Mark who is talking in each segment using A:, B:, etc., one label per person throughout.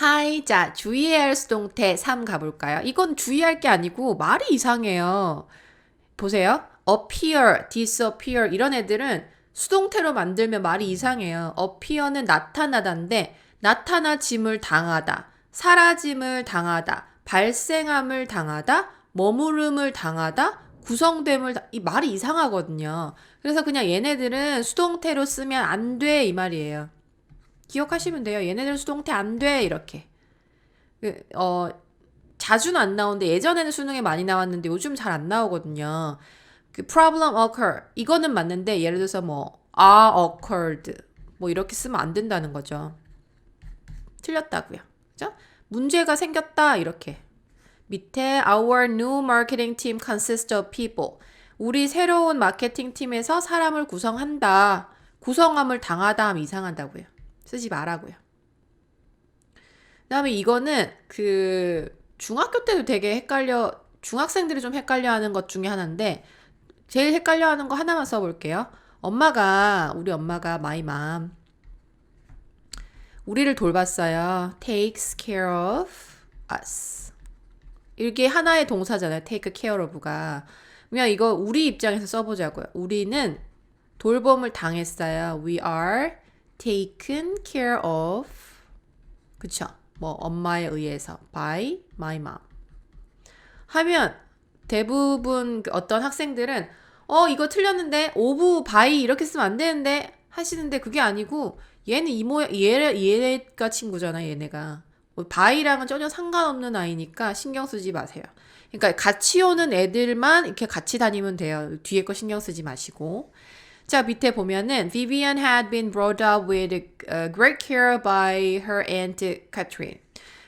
A: Hi. 자, 주의해야 할 수동태 3 가볼까요? 이건 주의할 게 아니고 말이 이상해요. 보세요. appear, disappear 이런 애들은 수동태로 만들면 말이 이상해요. appear는 나타나다인데 나타나짐을 당하다, 사라짐을 당하다, 발생함을 당하다, 머무름을 당하다, 구성됨을 다- 이 말이 이상하거든요. 그래서 그냥 얘네들은 수동태로 쓰면 안 돼 이 말이에요. 기억하시면 돼요. 얘네들은 수동태 안 돼 이렇게. 그, 어 자주는 안 나오는데 예전에는 수능에 많이 나왔는데 요즘 잘 안 나오거든요. 그 problem occur 이거는 맞는데 예를 들어서 뭐 are occurred 뭐 이렇게 쓰면 안 된다는 거죠. 틀렸다고요. 그죠? 문제가 생겼다 이렇게. 밑에 our new marketing team consists of people. 우리 새로운 마케팅 팀에서 사람을 구성한다. 구성함을 당하다 하면 이상하다고요. 쓰지 말라고요. 그다음에 이거는 그 중학교 때도 되게 헷갈려 중학생들이 좀 헷갈려 하는 것 중에 하나인데 제일 헷갈려 하는 거 하나만 써볼게요. 엄마가 우리 엄마가 my mom 우리를 돌봤어요. takes care of us. 이게 하나의 동사잖아요. take care of가. 그냥 이거 우리 입장에서 써보자고요. 우리는 돌봄을 당했어요. We are taken care of. 그쵸? 뭐 엄마에 의해서 by my mom. 하면 대부분 그 어떤 학생들은 어 이거 틀렸는데 of by 이렇게 쓰면 안 되는데 하시는데 그게 아니고 얘는 이모 얘 얘가 친구잖아 얘네가 뭐 by랑은 전혀 상관없는 아이니까 신경 쓰지 마세요. 그러니까 같이 오는 애들만 이렇게 같이 다니면 돼요. 뒤에 거 신경 쓰지 마시고. 자, 밑에 보면은 Vivian had been brought up with great care by her aunt Catherine.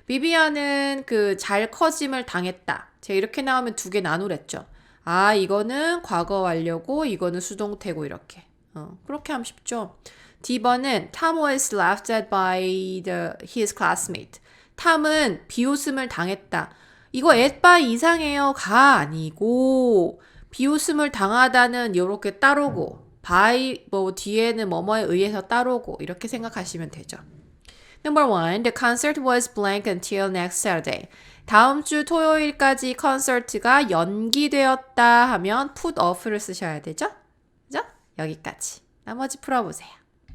A: 비비안은 그 잘 커짐을 당했다. 제가 이렇게 나오면 두 개 나누랬죠. 아, 이거는 과거 완료고 이거는 수동태고 이렇게. 어, 그렇게 하면 쉽죠. D번은 Tom was laughed at by the, his classmate. 탐은 비웃음을 당했다. 이거 at by 이상해요가 아니고 비웃음을 당하다는 요렇게 따르고 by 뭐 뒤에는 뭐뭐에 의해서 따르고 이렇게 생각하시면 되죠. Number one, the concert was blank until next Saturday. 다음 주 토요일까지 콘서트가 연기되었다 하면 put off를 쓰셔야 되죠? 그죠? 여기까지. 나머지 풀어보세요.